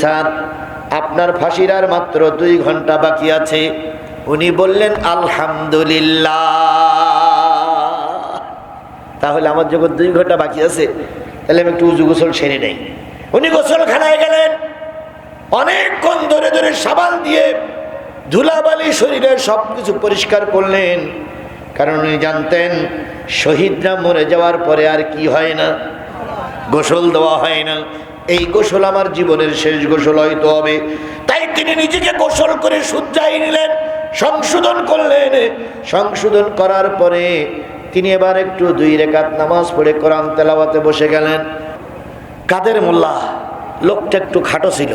Sir আপনার ফাঁসির আর মাত্র দুই ঘণ্টা বাকি আছে। উনি বললেন, আলহামদুলিল্লাহ। তাহলে আমার যখন দুই ঘণ্টা বাকি আছে। তাহলে আমি একটু উজু গোসল সেরে নেই। উনি গোসলখানায় গেলেন। অনেকক্ষণ ধরে ধরে সাবান দিয়ে ধুলাবালি শরীরের সব কিছু পরিষ্কার করলেন। কারণ উনি জানতেন, শহীদরা মরে যাওয়ার পরে আর কি হয় না। গোসল দেওয়া হয় না। এই গোসল আমার জীবনের শেষ গোসল হয়তো হবে। তাই তিনি নিজেকে গোসল করে শুদ্ধাই নিলেন সংশোধন করলেন। সংশোধন করার পরে তিনি এবার একটু দুই রেখাত নামাজ পড়ে কোরআন তেলাওয়াতে বসে গেলেন। কাদের মোল্লা? লোকটা একটু খাটো ছিল।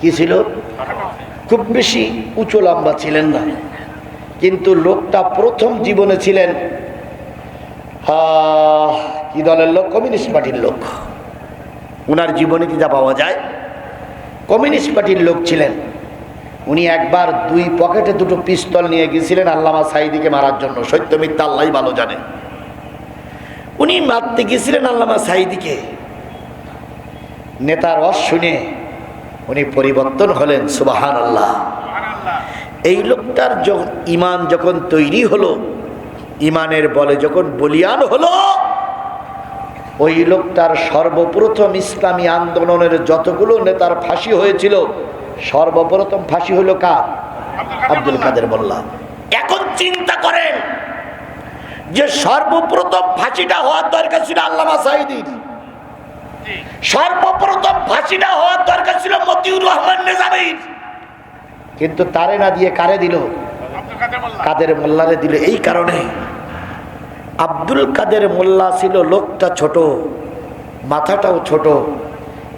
কি ছিল? খুব বেশি উঁচু লম্বা ছিলেন না। কিন্তু লোকটা প্রথম জীবনে ছিলেন আহ, কি দলের লোক? কমিউনিস্ট পার্টির লোক। ওনার জীবনীতে যা পাওয়া যায়। কমিউনিস্ট পার্টির লোক ছিলেন। উনি একবার দুই পকেটে দুটো পিস্তল নিয়ে গিয়েছিলেন আল্লামা সাইদিকে মারার জন্য। সত্য মিথ্যা আল্লাহ ভালো জানে। উনি মারতে গিয়েছিলেন আল্লামা সাইদিকে নেতার রস শুনে উনি পরিবর্তন হলেন সুবাহান আল্লাহ এই লোকটার যখন ইমান যখন তৈরি হলো, ইমানের বলে যখন বলিয়ান হলো ওই লোকটার সর্বপ্রথম ইসলামী আন্দোলনের যতগুলো নেতার ফাঁসি হয়েছিল সর্বপ্রথম ফাঁসি হলো কার? আব্দুল কাদের মোল্লা। এখন চিন্তা করেন যে সর্বপ্রথম ফাঁসিটা হওয়ার দরকার ছিল আল্লামা সাইদির। সর্বপ্রথম ফাঁসিটা হওয়ার দরকার ছিল মতিউর রহমান নেজামির। কিন্তু তারে না দিয়ে কারে দিল? কাদের মোল্লারে দিল? এই কারণে। আব্দুল কাদের মোল্লা ছিল লোকটা ছোট, মাথাটাও ছোট,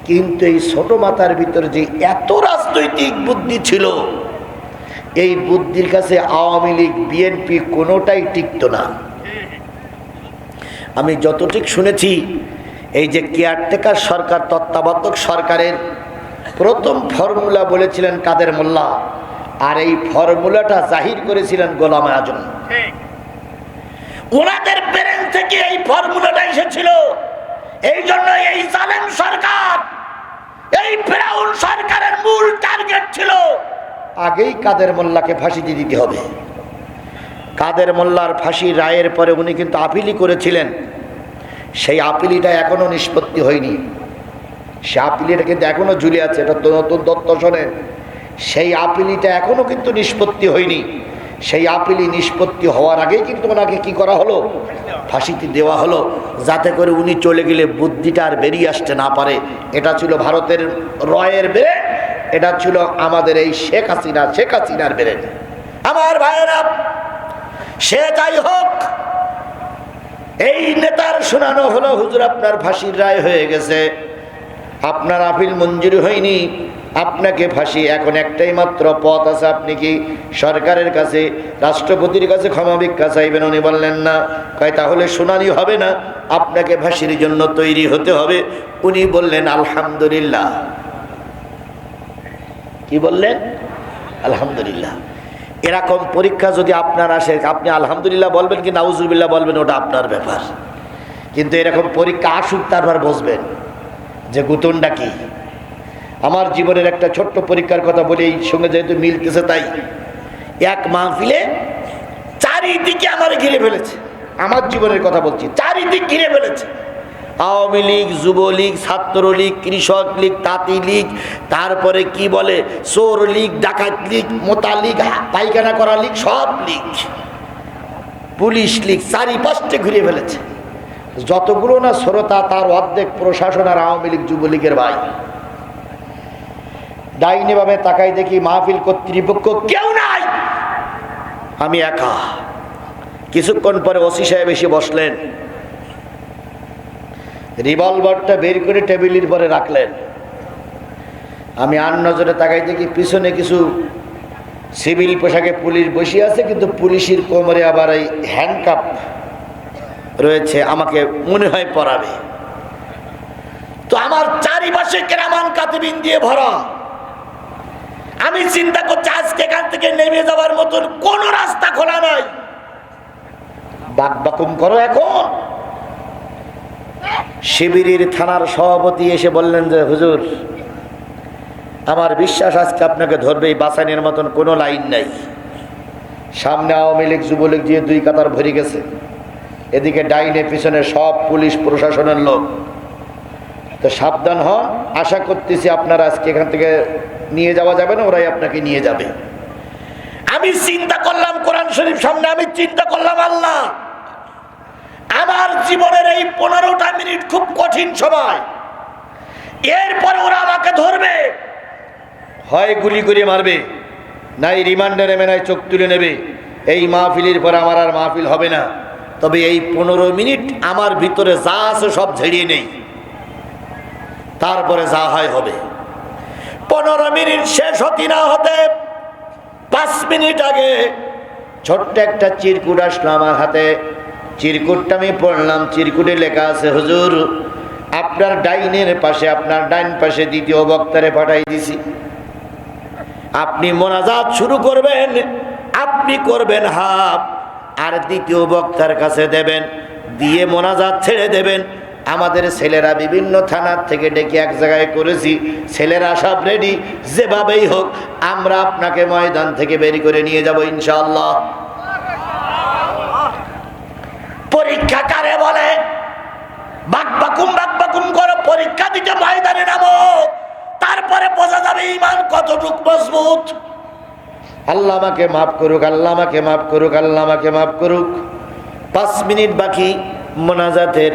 কিন্তু এই ছোট মাথার ভিতরে যে এত রাজনৈতিক বুদ্ধি ছিল, এই বুদ্ধির কাছে আওয়ামী লীগ, বিএনপি কোনোটাই টিকত না। আমি যতটুক শুনেছি, এই যে কেয়ারটেকার সরকার তত্ত্বাবধক সরকারের প্রথম ফর্মুলা বলেছিলেন কাদের মোল্লা, আর এই ফর্মুলাটা জাহির করেছিলেন গোলাম আজম। ওনাদের ব্রেন থেকে এই ফর্মুলাটা এসেছিল। এই জন্য এই জালেম সরকার, এই ফেরাউন সরকারের মূল টার্গেট ছিল, আগেই কাদের মোল্লাকে ফাঁসি দিয়ে দিতে হবে। কাদের মোল্লার ফাঁসি রায়ের পরে উনি কিন্তু আপিলই করেছিলেন। সেই আপিলিটা এখনও নিষ্পত্তি হয়নি। সে আপিলিটা কিন্তু এখনও ঝুলে আছে, এটা নতুন দত্ত শোনেন। সেই আপিলিটা এখনও কিন্তু নিষ্পত্তি হয়নি। সেই আপিলি নিষ্পত্তি হওয়ার আগেই কিন্তু ওনাকে কি করা হলো? ফাঁসিতে দেওয়া হলো। যাতে করে উনি চলে গেলে বুদ্ধিটা আর বেরিয়ে আসতে না পারে। এটা ছিল ভারতের রয়ের বেড়ে এটা ছিল আমাদের এই শেখ হাসিনা, শেখ হাসিনার বেড়ে আমার ভাইয়েরা, সে যাই হোক, এই নেতার শোনানো হলো, হুজুর আপনার ফাঁসির রায় হয়ে গেছে। আপনার আপিল মঞ্জুরি হয়নি। আপনাকে ফাঁসি, এখন একটাই মাত্র পথ আছে। আপনি কি সরকারের কাছে, রাষ্ট্রপতির কাছে ক্ষমা ভিক্ষা চাইবেন? উনি বললেন, না। কয়, তাহলে শুনানি হবে না। আপনাকে ফাঁসির জন্য তৈরি হতে হবে। উনি বললেন, আলহামদুলিল্লাহ। কি বললেন? আলহামদুলিল্লাহ। এরকম পরীক্ষা যদি আপনার আসে, আপনি আলহামদুলিল্লাহ বলবেন কি নাউজুবিল্লাহ বলবেন, ওটা আপনার ব্যাপার। কিন্তু এরকম পরীক্ষা আসুক, তারপর বসবেন। যে গুতনটা কি? আমার জীবনের একটা ছোট্ট পরীক্ষার কথা বলে, এই সঙ্গে যেহেতু মিলতেছে তাই। এক মাহফিলে চারিদিকে আমার ঘিরে ফেলেছে। আমার জীবনের কথা বলছি, চারিদিক ঘিরে ফেলেছে। আওয়ামী লীগ, যুবলীগ, ছাত্রলীগ, কৃষক লীগ, তাঁতি লীগ, তারপরে কি বলে, চোর লীগ, ডাকাত লীগ, মোতা লীগ পায়খানা করা লীগ, সব লীগ। পুলিশ লীগ চারিপাশে ঘুরে ফেলেছে। যতগুলো না শ্রোতা, তার অর্ধেক প্রশাসন আর আওয়ামী লীগ, যুবলীগের ভাই। ডাইনে ভাবে তাকাই দেখি মাহফিল কর্তৃপক্ষ কেউ নাই। আমি একা। কিছুক্ষণ পরে ওসি সাহেব এসে বসলেন। রিভলভারটা বের করে টেবিলের পরে রাখলেন। আমি আর নজরে তাকাই দেখি পিছনে কিছু সিভিল পোশাকে পুলিশ বসে আছে, কিন্তু পুলিশের কোমরে আবার এই হ্যান্ডকাপ রয়েছে, আমাকে মনে হয় পড়াবে। তো আমার চারিপাশে কেরামান কাতিবিন দিয়ে ভরা। আমি চিন্তা করছি আজকে এখান থেকে নেমে যাওয়ার মতন কোন রাস্তা খোলা নাই। বাক বাকুম করো এখন। শিবিরের থানার সভাপতি এসে বললেন যে, হুজুর, আমার বিশ্বাস আজকে আপনাকে ধরবে এই বাসানের মতন কোনো লাইন নাই। সামনে আওয়ামী লীগ, যুবলীগ দিয়ে দুই কাতার ভরে গেছে এদিকে ডাইনে, পিছনে সব পুলিশ প্রশাসনের লোক। তো সাবধান হন। আশা করতেছি আপনার আজকে এখান থেকে নিয়ে যাওয়া যাবে না, ওরাই আপনাকে নিয়ে যাবে। আমি চিন্তা করলাম কোরআন শরীফ সামনে, আমি চিন্তা করলাম, আল্লাহ, আমার জীবনের এই পনেরোটা মিনিট খুব কঠিন সময়। এরপরে ওরা আমাকে ধরবে। হয় গুলি করে মারবে, নাই রিমান্ডে নেবে, নাই চোখ তুলে নেবে। এই মাহফিলের পরে আমার আর মাহফিল হবে না। তবে এই পনেরো মিনিট আমার ভিতরে যা আছে সব ঝেড়িয়ে নেই। তারপরে যা হয় হবে। পনেরো মিনিট শেষ হতে না হতে পাঁচ মিনিট আগে ছোট্ট একটা চিরকুট আসলো আমার হাতে। চিরকুটটা আমি পড়লাম, চিরকুটে লেখা আছে, হুজুর, আপনার ডাইনের পাশে, আপনার ডাইন পাশে দ্বিতীয় বক্তারে পাঠাই দিছি। আপনি মোনাজাত শুরু করবেন, আপনি করবেন হাফ। আর দ্বিতীয় বক্তার কাছে দেবেন, দিয়ে মোনাজাত ছেড়ে দেবেন। আমাদের ছেলেরা বিভিন্ন থানার থেকে ডেকে এক জায়গায় করেছি, ছেলেরা সব রেডি যেভাবেই হোক, আমরা আপনাকে ময়দান থেকে বেরি করে নিয়ে যাব ইনশাল্লাহ পরীক্ষা কারে বলে? বাকবাকুম বাকবাকুম করো, পরীক্ষা দিতে ময়দানে নামো। তারপরে বোঝা যাবে ইমান কতটুক মজবুত। আল্লাহ আমাকে মাফ করুক, আল্লাহ আমাকে মাফ করুক, আল্লাহ আমাকে মাফ করুক। পাঁচ মিনিট বাকি মোনাজাতের।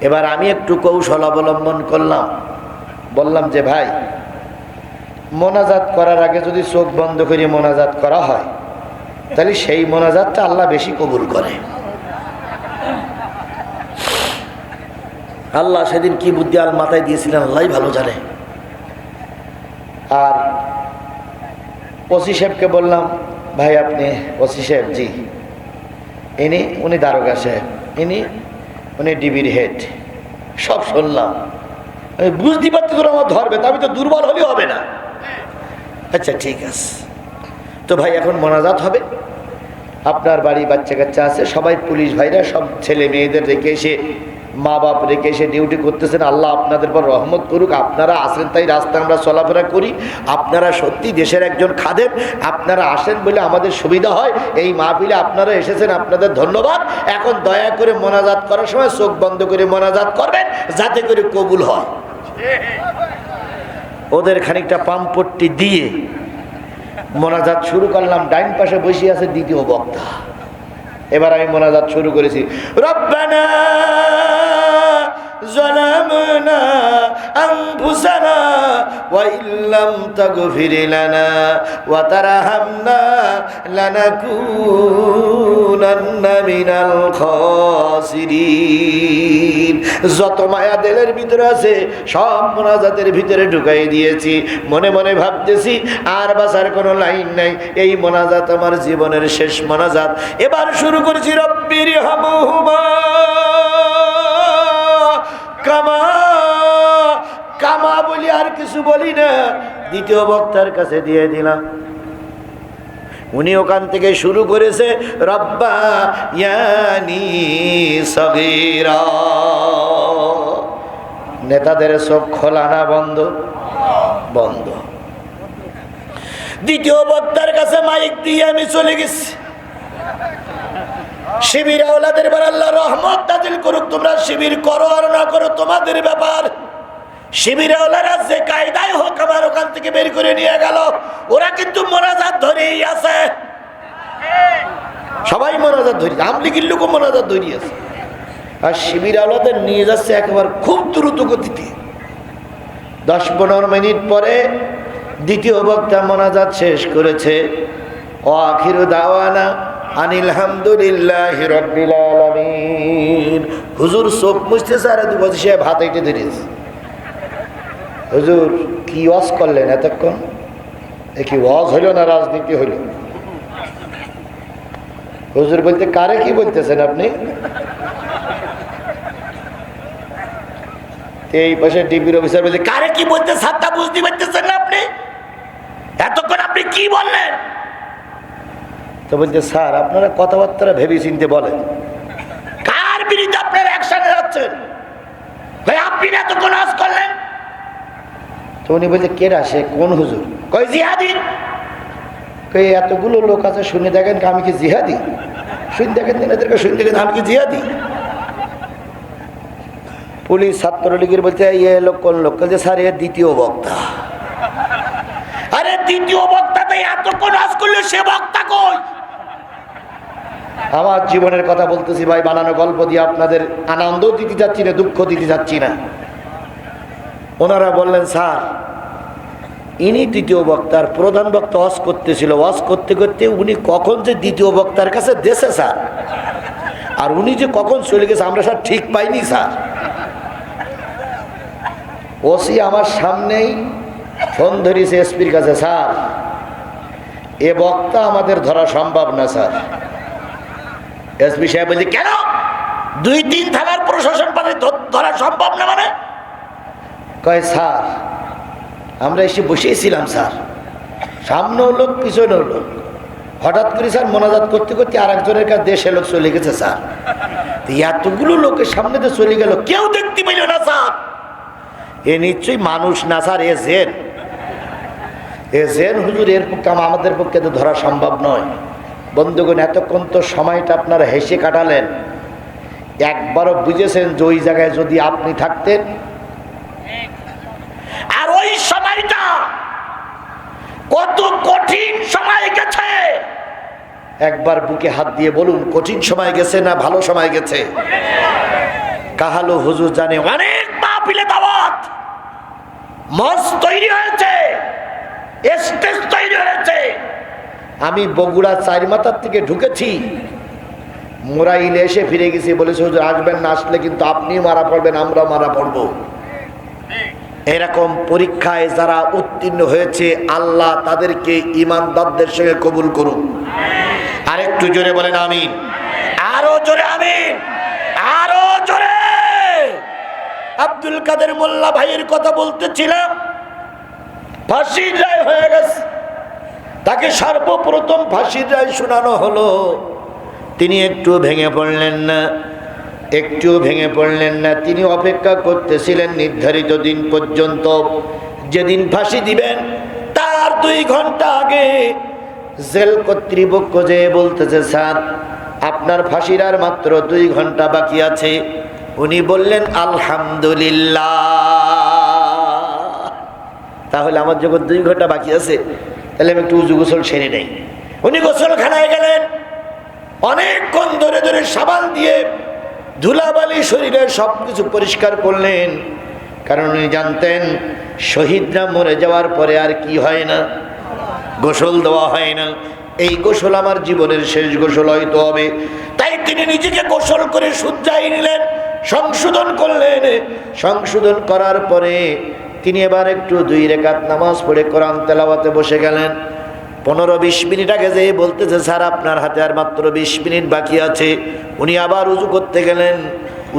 এবার আমি একটু কৌশল অবলম্বন করলাম। বললাম যে, ভাই, মোনাজাত করার আগে যদি চোখ বন্ধ করে মোনাজাত করা হয়, তাহলে সেই মোনাজাতটা আল্লাহ বেশি কবুল করে। আল্লাহ সেদিন কি বুদ্ধি আল মাথায় দিয়েছিলেন আল্লাহ ভালো জানে। ওসি সাহেবকে বললাম, ভাই আপনি ওসি সাহেব, জি। ইনি, উনি দারোগা সাহেব। ইনি, উনি ডিবির হেড। সব শুনলাম। বুঝতে পারছি তোরা আমার ধরবে, তা আমি তো দুর্বল হলেও হবে না। আচ্ছা ঠিক আছে। তো ভাই, এখন মোনাজাত হবে। আপনার বাড়ি বাচ্চা কাচ্চা আছে, সবাই পুলিশ ভাইরা সব ছেলে মেয়েদের রেখে এসে মা বাপ রেখে এসে ডিউটি করতেছেন, আল্লাহ আপনাদের পর রহমত করুক। আপনারা আসেন তাই রাস্তা আমরা চলাফেরা করি। আপনারা সত্যি দেশের একজন খাদেম। আপনারা আসেন বলে আমাদের সুবিধা হয়। এই মাহফিলে আপনারা এসেছেন, আপনাদের ধন্যবাদ। এখন দয়া করে মোনাজাত করার সময় চোখ বন্ধ করে মোনাজাত করবেন, যাতে করে কবুল হয়। ওদের খানিকটা পাম্পট্টি দিয়ে মোনাজাত শুরু করলাম। ডাইন পাশে বসে আছে দ্বিতীয় বক্তা। এবার আমি মোনাজাত শুরু করেছি। রব্বানা ظلمنا أنفسنا وإن لم تغفر لنا وترحمنا لنكونن من الخاسرين যত মায়া দিলের ভিতরে আছে সব মোনাজাতের ভিতরে ঢুকাই দিয়েছি মনে মনে ভাবতেছি আর বাসার কোনো লাইন নাই এই মোনাজাত আমার জীবনের শেষ মোনাজাত এবার শুরু করেছি রব্বির হামুহুমা কামা কামা বলি আর কিছু বলি না। দ্বিতীয় বক্তার কাছে দিয়ে দিলাম। উনি ওখান থেকে শুরু করেছে, রব্বা ইয়ানি সগীরা। নেতাদের সব খোলা না, বন্ধ? বন্ধ। দ্বিতীয় বক্তার কাছে মাইক দিয়ে আমি চলে গেছি। শিবির আওলাদের বার আল্লাহ রহমত নাজিল করুক, তোমরা শিবির করো আর না করো তোমাদের ব্যাপার। শিবির যে হোক ওখান থেকে বের করে নিয়ে গেল, ওরা কিন্তু আছে। সবাই মোনাজাত ধরি আমলিগির লোকও মোনাজাত আছে। আর শিবির আওলাদের নিয়ে যাচ্ছে একেবারে খুব দ্রুত গতিতে। দশ পনেরো মিনিট পরে দ্বিতীয় বক্তা মোনাজাত শেষ করেছে। ও আখির দাওয়ানা আনিল হামদুলিল্লাহ রব্বিল আলামিন। হুজুর চোখ মুছতেছে আর দু বছর সাহেব হাত এঁটে ধরেছে হুজুর, কি ওয়াজ করলেন এতক্ষণ? এ কি ওয়াজ হইল না রাজনীতি হইল? হুজুর বলতে, কারে কি বলতেছেন আপনি? এই পাশে ডিবির অফিসার বলছে, কারে কি বলতে সাতটা বুঝতে পারতেছেন না আপনি? এতক্ষণ আপনি কি বললেন? তো বলছে, স্যার, আপনারা কথাবার্তা ভেবে চিনতে বলেন। কার বিরুদ্ধে আপনারা অ্যাকশনে যাচ্ছেন? ভাই, আপনি না এতক্ষণ আজ করলেন? তো উনি বলছে কেরা সে? কোন হুজুর? কই জিহাদি? কই, এতগুলো লোক আছে, শুনে দেখেন আমি কি জিহাদি? শুনে দেখেন এদেরকে শুনে দেখেন আমি কি জিহাদি? পুলিশ ছাত্রলীগের বলছে ইয়ে লোক কোন লোক? যে স্যার, এ দ্বিতীয় বক্তা। আরে, দ্বিতীয় বক্তা তো এতক্ষণ আজ করলে সে বক্তা কই? আমার জীবনের কথা বলতেছি ভাই, বানানো গল্প দিয়ে আপনাদের আনন্দ দিতে যাচ্ছি না, দুঃখ দিতে যাচ্ছি না। ওনারা বললেন, স্যার, ইনি দ্বিতীয় বক্তার প্রধান বক্তা ওয়াজ করতেছিল। ওয়াজ করতে করতে উনি কখন যে দ্বিতীয় বক্তার কাছে দেশে, স্যার? আর উনি যে কখন চলে গেছে, আমরা স্যার ঠিক পাইনি, স্যার। ওসি আমার সামনেই ফোন ধরিয়েছে, এসপির কাছে, স্যার, এ বক্তা আমাদের ধরা সম্ভব না, স্যার। এসপি সাহেব বলছে, কেন? দুই তিন থানার প্রশাসন ধ- ধরা সম্ভব না মানে? কয়, স্যার, আমরা এসে বসেছিলাম, স্যার। সামনেও লোক, পিছনেও লোক। হঠাৎ করে, স্যার, মোনাজাত করতে করতে আর একজনের কাছে দেশে লোক চলে গেছে, স্যার। এতগুলো লোকের সামনে তো চলে গেল। কেউ দেখতে পেল না, স্যার। এ নিশ্চয়ই মানুষ না, স্যার, এ জেন। এ জেন হুজুর, এর পক্ষে আমাদের পক্ষে তো ধরা সম্ভব নয়। বন্ধুগণ, এতক্ষণ তো সময়টা আপনারা হেসে কাটালেন। একবারও বুঝেছেন যে ওই জায়গায় যদি আপনি থাকতেন? আর ওই সময়টা কত কঠিন সময় গেছে। একবার বুকে হাত দিয়ে বলুন, কঠিন সময় গেছে না ভালো সময় গেছে? কাহালো হুজুর জানে, অনেক মাহফিলে দাওয়াত, মঞ্চ তৈরি হয়েছে, স্টেজ তৈরি হয়েছে। আমি বগুড়া চারিমাতার থেকে ঢুকেছি। মোরাইলে এসে ফিরে গেছি, বলেছে, হুজুর, আসবেন না, আসলে কিন্তু আপনি মারা পড়বেন আমরা মারা পড়ব। এরকম পরীক্ষায় যারা উত্তীর্ণ হয়েছে, আল্লাহ তাদেরকে ইমানদারদের সঙ্গে কবুল করুন আরেকটু জোরে বলেন, আমিন। আরও জোরে, আমিন। আরও জোরে। আব্দুল কাদের মোল্লা ভাইয়ের কথা বলতেছিলাম। ফাঁসির রায় হয়ে গেছে। তাকে সর্বপ্রথম ফাঁসির রায় শোনানো হলো। তিনি একটু ভেঙে পড়লেন না একটুও ভেঙে পড়লেন না। তিনি অপেক্ষা করতেছিলেন নির্ধারিত দিন পর্যন্ত। যেদিন ফাঁসি দিবেন, তার দুই ঘণ্টা আগে জেল কর্তৃপক্ষ যে বলতেছে, স্যার, আপনার ফাঁসির আর মাত্র দুই ঘণ্টা বাকি আছে। উনি বললেন, আলহামদুলিল্লাহ। তাহলে আমার যখন দুই ঘণ্টা বাকি আছে তাহলে আমি একটু উজু গোসল সেরে নেই। উনি গোসলখানায় গেলেন। অনেকক্ষণ ধরে ধরে সাবান দিয়ে ধুলাবালি শরীরের সব কিছু পরিষ্কার করলেন। কারণ উনি জানতেন, শহীদরা মরে যাওয়ার পরে আর কি হয় না। গোসল দেওয়া হয় না। এই গোসল আমার জীবনের শেষ গোসল হয়তো হবে। তাই তিনি নিজেকে গোসল করে শুদ্ধাই নিলেন, সংশোধন করলেন। সংশোধন করার পরে তিনি এবার একটু দুই রেখাত নামাজ পড়ে কোরআন তেলাওয়াতে বসে গেলেন। পনেরো বিশ মিনিট আগে যে বলতেছে, স্যার, আপনার হাতে আর মাত্র বিশ মিনিট বাকি আছে। উনি আবার উজু করতে গেলেন।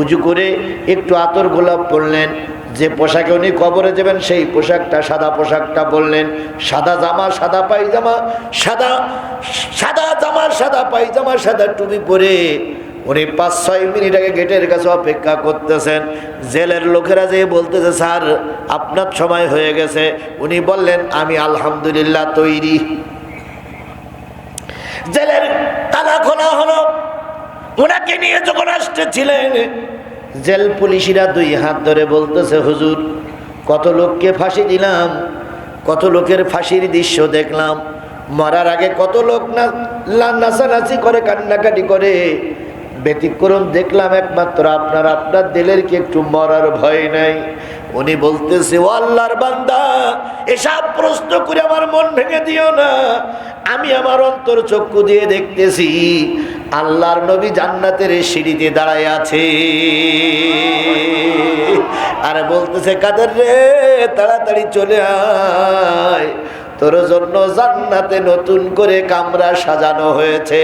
উজু করে একটু আতর গোলাপ পরলেন। যে পোশাকে উনি কবরে যাবেন, সেই পোশাকটা, সাদা পোশাকটা বললেন সাদা জামা, সাদা পায়জামা, সাদা সাদা জামা, সাদা পায়জামা, সাদা টুপি পরে উনি পাঁচ, ছয় মিনিট আগে গেটের কাছে অপেক্ষা করতেছেন। জেলের লোকেরা যে বলতেছে, স্যার, আপনার সময় হয়ে গেছে। উনি বললেন, আমি আলহামদুলিল্লাহ তৈরি। জেলের তালা খোলা হলো। ওনাকে নিয়ে যখন আসতেছিলেন, জেল পুলিশিরা দুই হাত ধরে বলতেছে, হুজুর, কত লোককে ফাঁসি দিলাম, কত লোকের ফাঁসির দৃশ্য দেখলাম। মরার আগে কত লোক না, নাচানাচি করে, কান্নাকাটি করে। ব্যতিক্রম দেখলাম একমাত্র, আপনার আপনার দিলের কি একটু মরার ভয় নাই? উনি বলতেছে, ও আল্লাহর বান্দা, এসব প্রশ্ন করে আমার মন ভেঙে দিও না। আমি আমার অন্তর চক্ষু দিয়ে দেখতেছি, আল্লাহর নবী জান্নাতের সিঁড়িতে দাঁড়ায় আছে। আর বলতেছে, কাদের রে, তাড়াতাড়ি চলে আয়। তোর জন্য জান্নাতে নতুন করে কামরা সাজানো হয়েছে।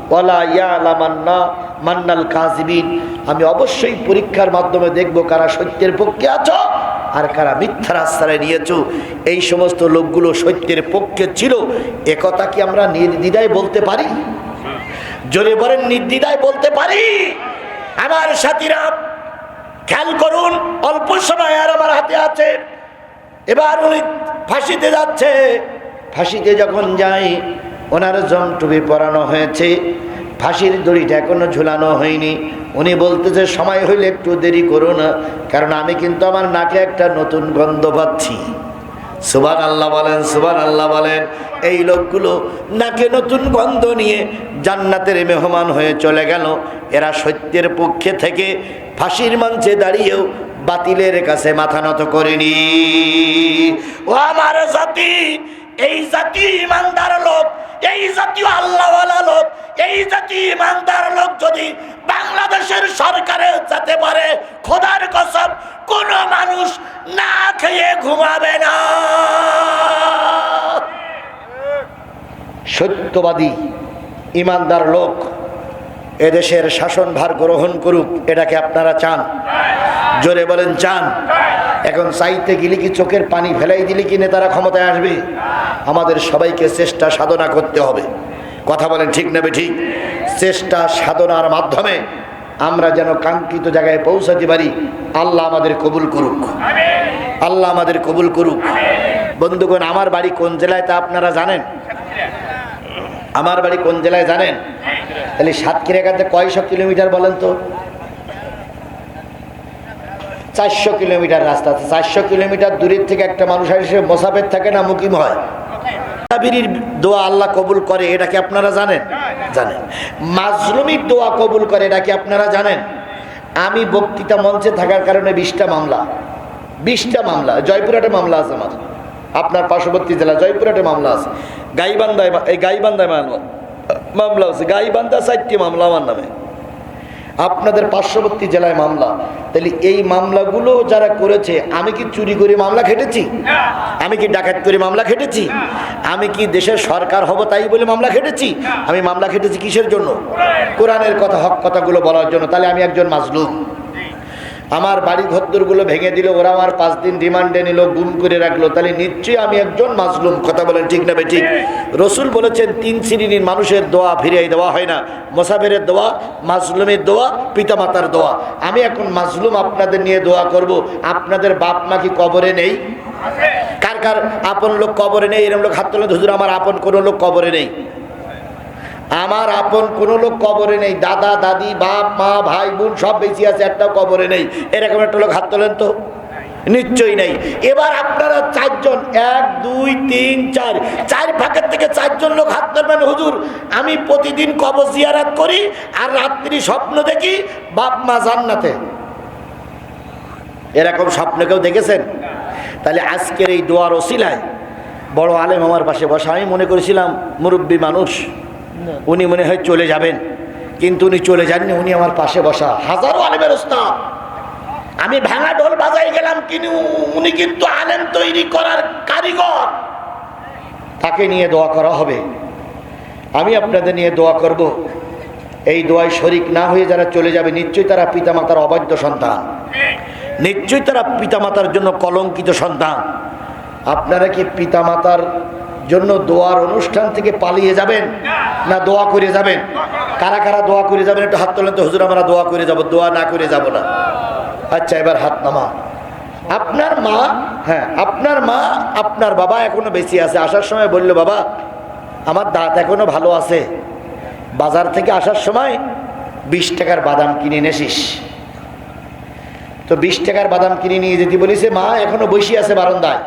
মান্নাল কাযিবিন। আমি অবশ্যই পরীক্ষার মাধ্যমে দেখব কারা সত্যের পক্ষে আছো আর কারা মিথ্যার আশ্রয় নিয়েছো। এই সমস্ত লোকগুলো সত্যের পক্ষে ছিল। একথা কি আমরা নির্দ্বিধায় বলতে পারি? জোরে বলেন, নির্দ্বিধায় বলতে পারি? আমার সাথীরা, খেয়াল করুন, অল্প সময় আর আমার হাতে আছে। এবার উনি ফাঁসিতে যাচ্ছে। ফাঁসিতে যখন যাই ওনার জমটুপি পরানো হয়েছে, ফাঁসির দড়িটা এখনও ঝুলানো হয়নি। উনি বলতেছে সময় হইলে একটু দেরি করো না, কারণ আমি কিন্তু আমার নাকে একটা নতুন গন্ধ পাচ্ছি। সুবান আল্লাহ বলেন সুবান আল্লাহ বলেন, এই লোকগুলো নাকে নতুন গন্ধ নিয়ে জান্নাতের মেহমান হয়ে চলে গেল। এরা সত্যের পক্ষে থেকে ফাঁসির মঞ্চে দাঁড়িয়েও বাতিলের কাছে মাথা নত করেনি। ও আমার জাতি এই জাতি ইমানদার লোক, এই জাতীয় আল্লাহওয়ালা লোক, এই জাতি ইমানদার লোক যদি বাংলাদেশের সরকারে যেতে পারে, খোদার কসম, কোন মানুষ না খেয়ে ঘুমাবে না। সত্যবাদী ইমানদার লোক এদেশের শাসনভার গ্রহণ করুক, এটাকে আপনারা চান। জোরে বলেন, চান। এখন চাইতে গেলে কি চোখের পানি ফেলাই দিলে কি নেতারা ক্ষমতায় আসবে? আমাদের সবাইকে চেষ্টা সাধনা করতে হবে। কথা বলেন ঠিক নেবে ঠিক চেষ্টা সাধনার মাধ্যমে আমরা যেন কাঙ্ক্ষিত জায়গায় পৌঁছাতে পারি। আল্লাহ আমাদের কবুল করুক। আল্লাহ আমাদের কবুল করুক। বন্ধুগণ, আমার বাড়ি কোন জেলায় তা আপনারা জানেন? আমার বাড়ি কোন জেলায় জানেন? তাহলে সাতক্ষীরা কাছে কয়শো কিলোমিটার বলেন তো? চারশো কিলোমিটার রাস্তা আছে। চারশো কিলোমিটার দূরের থেকে একটা মানুষ এসে মোসাফের থাকে না, মুকিম হয়। দোয়া আল্লাহ কবুল করে, এটা কি আপনারা জানেন? জানেন। মাজলুমির দোয়া কবুল করে, এটা কি আপনারা জানেন? আমি বক্তৃতা মঞ্চে থাকার কারণে বিশটা মামলা। বিশটা মামলা, জয়পুরহাটে মামলা আছে আমার। আপনার পার্শ্ববর্তী জেলা, জয়পুরহাটে মামলা আছে। গাইবান্ধায় এই গাইবান্ধায় মামলা মামলা আছে। গাইবান্ধা চারটি মামলা আমার নামে। আপনাদের পার্শ্ববর্তী জেলায় মামলা। তাহলে এই মামলাগুলো যারা করেছে, আমি কি চুরি করে মামলা খেটেছি? আমি কি ডাকাত করে মামলা খেটেছি? আমি কি দেশের সরকার হব তাই বলে মামলা খেটেছি? আমি মামলা খেটেছি কিসের জন্য? কোরআনের কথা, হক কথাগুলো বলার জন্য। তাহলে আমি একজন মাজলুম। আমার বাড়ি ঘদ্দরগুলো ভেঙে দিল, ওরা আমার পাঁচ দিন রিমান্ডে নিল, গুম করে রাখল। তাহলে নিশ্চয়ই আমি একজন মাজলুম, কথা বলেন ঠিক না ঠিক রসুল বলেছেন, তিন শ্রেণির মানুষের দোয়া ফিরিয়ে দেওয়া হয় না। মোসাফেরের দোয়া, মাজলুমের দোয়া, পিতামাতার দোয়া। আমি এখন মাজলুম আপনাদের নিয়ে দোয়া করব। আপনাদের বাপ মা কি কবরে নেই? কার কার আপন লোক কবরে নেই? এরম লোক হাত তোলেন, হুজুর, আমার আপন কোনো লোক কবরে নেই। আমার আপন কোনো লোক কবরে নেই। দাদা, দাদি, বাপ, মা, ভাই, বোন, সব বেশি আছে, একটাও কবরে নেই। এরকম একটা লোক হাত তোলেন তো? নিশ্চয়ই নেই। এবার আপনারা চারজন, এক, দুই, তিন, চার চার ভাগের থেকে চারজন লোক হাত ধরবেন হুজুর। আমি প্রতিদিন কবর জিয়ারাত করি আর রাত্রি স্বপ্ন দেখি বাপ, মা জান্নাতে। এরকম স্বপ্ন কেউ দেখেছেন? তাহলে আজকের এই দোয়ার ওসিলায় বড় আলেম আমার পাশে বসা। আমি মনে করেছিলাম মুরব্বী মানুষ। উনি মনে হয় চলে যাবেন। কিন্তু উনি চলে যাননি, উনি আমার পাশে বসা। হাজারো আলেমের ওস্তাদ আমি ভাঙা ঢোল বাজাই গেলাম, কিন্তু উনি কিন্তু আলেম তৈরি করার কারিগর। তাকে নিয়ে দোয়া করা হবে। আমি আপনাদের নিয়ে দোয়া করব। এই দোয়ায় শরিক না হয়ে যারা চলে যাবে, নিশ্চয়ই তারা পিতামাতার অবাধ্য সন্তান। নিশ্চয়ই তারা পিতামাতার জন্য কলঙ্কিত সন্তান। আপনারা কি পিতামাতার জন্য দোয়ার অনুষ্ঠান থেকে পালিয়ে যাবেন না দোয়া করে যাবেন? কারা কারা দোয়া করে যাবেন? একটু হাত তোলেন তো, হুজুর, আমরা দোয়া করে যাব, দোয়া না করে যাব না। আচ্ছা এবার হাত নামা আপনার মা হ্যাঁ আপনার মা, আপনার বাবা এখনও বেশি আছে। আসার সময় বলল, বাবা, আমার দাঁত এখনও ভালো আছে। বাজার থেকে আসার সময় বিশ টাকার বাদাম কিনে এনেছিস। তো বিশ টাকার বাদাম কিনে নিয়ে যেতে বলিছে, মা, এখনও বসে আছে বারান্দায়।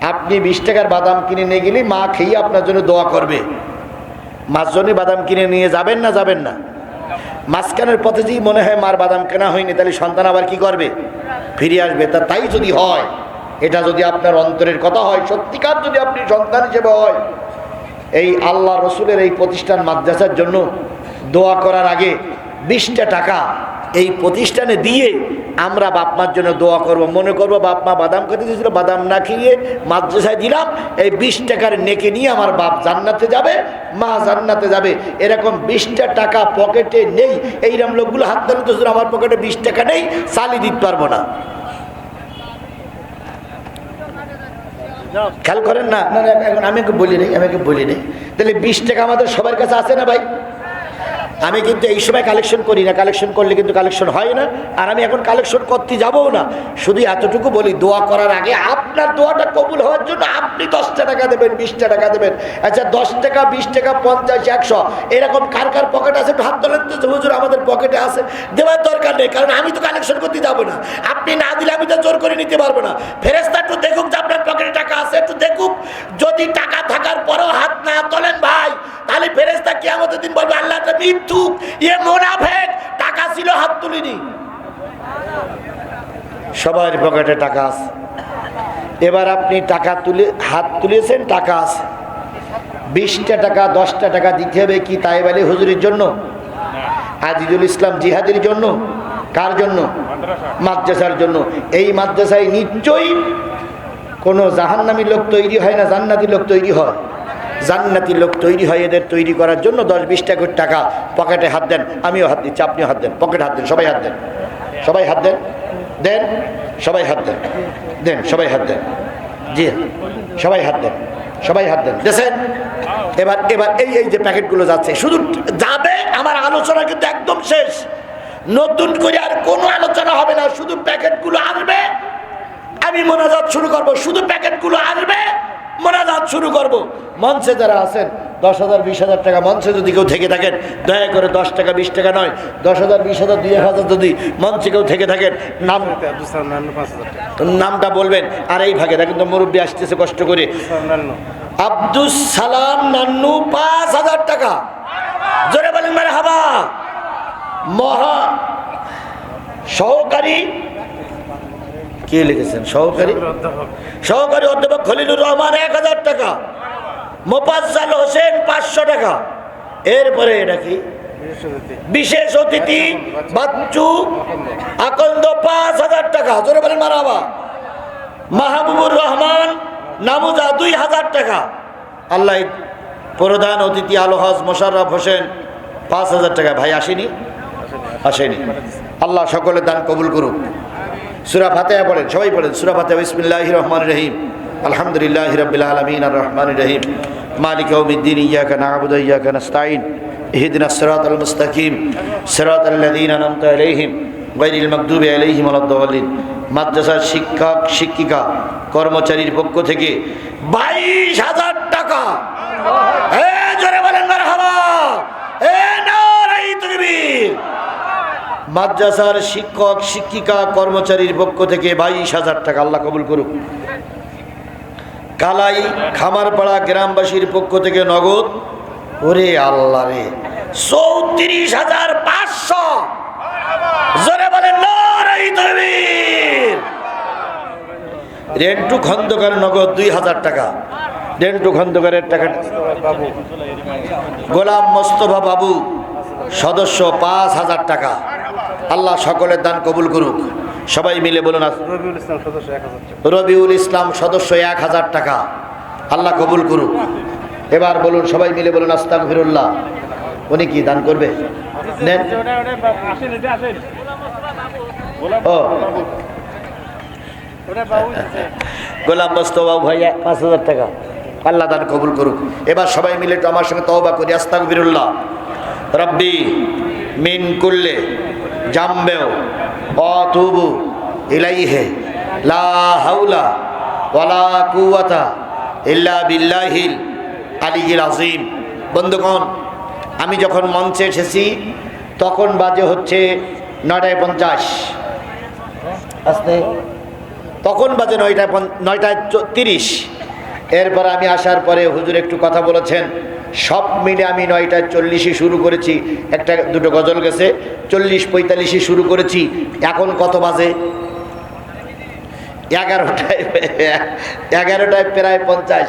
আপনি বিশ টাকার বাদাম কিনে নিয়ে গেলে মা খেয়ে আপনার জন্য দোয়া করবে। মাঝজনে বাদাম কিনে নিয়ে যাবেন না যাবেন না? মাঝখানের পথে যদি মনে হয় মার বাদাম কেনা হয়নি, তাহলে সন্তান আবার কি করবে? ফিরে আসবে। তা তাই যদি হয়, এটা যদি আপনার অন্তরের কথা হয়, সত্যিকার যদি আপনি সন্তান হিসেবে হয়, এই আল্লাহ রসুলের এই প্রতিষ্ঠান মাদ্রাসার জন্য দোয়া করার আগে বিশটা টাকা এই প্রতিষ্ঠানে দিয়ে আমরা বাপ মার জন্য দোয়া করব, মনে করব বাপ মা বাদাম খেতে দিয়েছিল, বাদাম না খেয়ে মাদ্রাসায় দিলাম, এই বিশ টাকার নেকে নিয়ে আমার বাপ জান্নাতে যাবে, মা জান্নাতে যাবে। এরকম বিশটা টাকা পকেটে নেই, এইরকম লোকগুলো হাত ধরে তো আমার পকেটে বিশ টাকা নেই, চালি দিতে পারব না। খেয়াল করেন না? আমি বলি নেই আমি বলি নেই তাহলে বিশ টাকা আমাদের সবার কাছে আছে না ভাই? আমি কিন্তু এই সময় কালেকশন করি না কালেকশন করলে কিন্তু কালেকশন হয় না, আর আমি এখন কালেকশন করতে যাবও না। শুধু এতটুকু বলি, দোয়া করার আগে আপনার দোয়াটা কবুল হওয়ার জন্য আপনি দশটা টাকা দেবেন, বিশটা টাকা দেবেন। আচ্ছা দশ টাকা, বিশ টাকা, পঞ্চাশ, একশো, এরকম কার কার পকেট আছে একটু হাত তোলেন তো হুজুর আমাদের পকেটে আছে। দেওয়ার দরকার নেই, কারণ আমি তো কালেকশন করতে যাব না। আপনি না দিলে আমি তো জোর করে নিতে পারব না। ফেরেস্তা একটু দেখুক যে আপনার পকেটে টাকা আছে, একটু দেখুক। যদি টাকা থাকার পরেও হাত না তোলেন ভাই, তাহলে ফেরেস্তা কি আমাদের দিন বলবে, আল্লাহ একটা মিথ্যুক ইয়ে মোনাফেক, টাকা ছিল, হাত তুলিনি। সবার পকেটে টাকা এবার আপনি টাকা তুলে, হাত তুলেছেন, টাকা আছে। বিশটা টাকা, দশটা টাকা দিতে হবে কি তাই বলে হুজুরের জন্য? আজিজুল ইসলাম জিহাদের জন্য? কার জন্য? মাদ্রাসার জন্য। এই মাদ্রাসায় নিশ্চয়ই কোনো জাহান্নামী লোক তৈরি হয় না, জান্নাতি লোক তৈরি হয়। জান্নাতি লোক তৈরি হয় এদের তৈরি করার জন্য দশ বিশ টাকা টাকা পকেটে হাত দেন। আমিও হাত দিচ্ছি, আপনিও হাত দেন। পকেটে হাত দেন, সবাই হাত দেন। সবাই হাত দেন? দেন? সবাই হাত দেন। দেন, সবাই হাত দেন। জি, সবাই হাত দেন। সবাই হাত দেন। দেখেন? এবার এবার এই এই যে প্যাকেটগুলো যাচ্ছে, শুধু যাবে আমার আলোচনা কিন্তু একদম শেষ। নতুন করে আর কোনো আলোচনা হবে না, শুধু প্যাকেটগুলো আসবে। আমি মোনাজাত শুরু করব, শুধু প্যাকেটগুলো আসবে। মোনাজাত শুরু করব। মঞ্চে যারা আছেন দশ হাজার বিশ হাজার টাকা মঞ্চে যদি কেউ থেকে থাকেন দয়া করে দশ টাকা বিশ টাকা নয় দশ হাজার বিশ হাজার দুই হাজার যদি মঞ্চে কেউ থেকে থাকেন নাম নামটা বলবেন আর এই ভাগে দেখেন তো মুরব্বী আসতেছে কষ্ট করে। আব্দুল সালাম নান্নু পাঁচ হাজার টাকা। জোরে বলেন মানে হাবা মহা সহকারী কে লিখেছেন? সহকারী? সহকারী অধ্যাপক খলিলুর রহমান, এক হাজার টাকা। মোপাজ্জাল হোসেন, পাঁচশো টাকা। এরপরে এটা কি বিশেষ অতিথি, বাচ্চু, আকন্দ, পাঁচ হাজার টাকা। জোরে বলেন মারাবা। মাহবুবুর রহমান, নামুজা, দুই হাজার টাকা। আল্লাহ প্রধান অতিথি আলোহাজ মোশাররফ হোসেন, পাঁচ হাজার টাকা। ভাই, আসেনি? আসেনি। আল্লাহ সকলের দান কবুল করুক। সুরা ফাতেহা পড়েন, সবাই পড়েন। সুরা ফাতেহা বিসমিল্লাহ রহমান রহিম। আলহামদুলিল্লাহ রবিল আলমিন, আর রহমান রহিম। মালিক উদ্দিন ইয়াকা নাবুদ ইয়াকা নাস্তাইন ইহদিনা সিরাত আল মুস্তাকিম। সিরাত আল্লাযীনা আনআমতা আলাইহিম, গায়রিল মাগদুবি আলাইহিম ওয়ালাদ-দাল্লিন মাদ্রাসার শিক্ষক, শিক্ষিকা, কর্মচারীর পক্ষ থেকে বাইশ হাজার টাকা এ জোরে বলেন মারহাবা এ নারাই তাকবীর মাদ্রাসার শিক্ষক, শিক্ষিকা, কর্মচারীর পক্ষ থেকে বাইশ হাজার টাকা আল্লাহ কবুল করুক। কালাই খামারপাড়া গ্রামবাসীর পক্ষ থেকে নগদ। ওরে আল্লাহ রে, চৌত্রিশ হাজার পাঁচশো। রেন্টু খন্দকার নগদ দুই হাজার টাকা। রেন্টু খন্দকারের টাকা গোলাম মোস্তফা বাবু, সদস্য পাঁচ হাজার টাকা। আল্লাহ সকলের দান কবুল করুক। সবাই মিলে বলুন রবিউল ইসলাম সদস্য এক হাজার টাকা। রবিউল ইসলাম সদস্য এক হাজার টাকা। আল্লাহ কবুল করুক। এবার বলুন সবাই মিলে বলুন আস্তাক ফিরুল্লাহ উনি কি দান করবে? নেন। ও। গোলাম মোস্তফা ভাইয়া পাঁচ হাজার টাকা। আল্লাহ দান কবুল করুক। এবার সবাই মিলে একটু আমার সঙ্গে তওবা করি আস্তাক ফিরুল্লাহ রব্বি মিন কুল্লে জাম্বেও। অতুবু ইলাইহে, লা হাউলা কুওয়াতা ইল্লা বিল্লাহিল আলিয়িল আজিম বন্ধুগণ, আমি যখন মঞ্চে এসেছি, তখন বাজে হচ্ছে নয়টায় পঞ্চাশ। আসতে। তখন বাজে নয়টায় নয়টায় তিরিশ। এরপর আমি আসার পরে হুজুর একটু কথা বলেছেন। সব মিলে আমি নয়টায় চল্লিশে শুরু করেছি। একটা, দুটো গজল গেছে, চল্লিশ পঁয়তাল্লিশে শুরু করেছি। এখন কত বাজে? এগারোটায় এগারোটায় প্রায় পঞ্চাশ।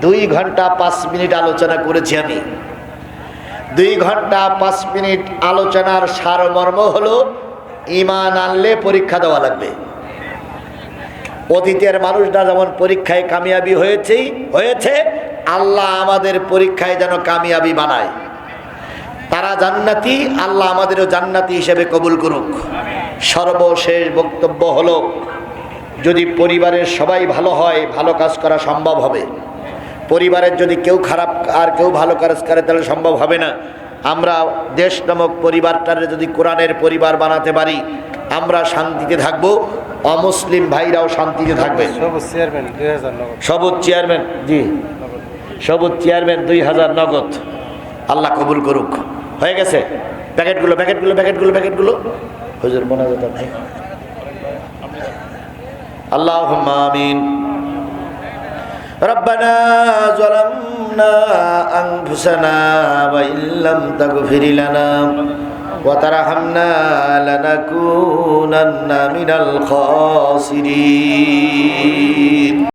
দুই ঘণ্টা পাঁচ মিনিট আলোচনা করেছি আমি। দুই ঘণ্টা পাঁচ মিনিট আলোচনার সারমর্ম হলো, ইমান আনলে পরীক্ষা দেওয়া লাগবে। অতীতের মানুষরা যেমন পরীক্ষায় কামিয়াবি হয়েছেই, হয়েছে আল্লাহ আমাদের পরীক্ষায় যেন কামিয়াবি বানায়। তারা জান্নাতি আল্লাহ আমাদেরও জান্নাতি হিসেবে কবুল করুক। সর্বশেষ বক্তব্য হলো যদি পরিবারের সবাই ভালো হয় ভালো কাজ করা সম্ভব হবে। পরিবারের যদি কেউ খারাপ আর কেউ ভালো কাজ করে তাহলে সম্ভব হবে না। আমরা দেশ নামক পরিবারটারে যদি কোরআনের পরিবার বানাতে পারি আমরা শান্তিতে থাকব। অমুসলিম ভাইরাও শান্তিতে থাকবে। সবুজ চেয়ারম্যান জি। সবুজ চেয়ারম্যান দুই হাজার নগদ আল্লাহ কবুল করুক হয়ে গেছে প্যাকেটগুলো প্যাকেটগুলো প্যাকেটগুলো প্যাকেটগুলো হুজুর মনে হতো নাই আল্লাহ আমিন ربنا ظلمنا أنفسنا وإن لم تغفر لنا وترحمنا لنكونن من الخاسرين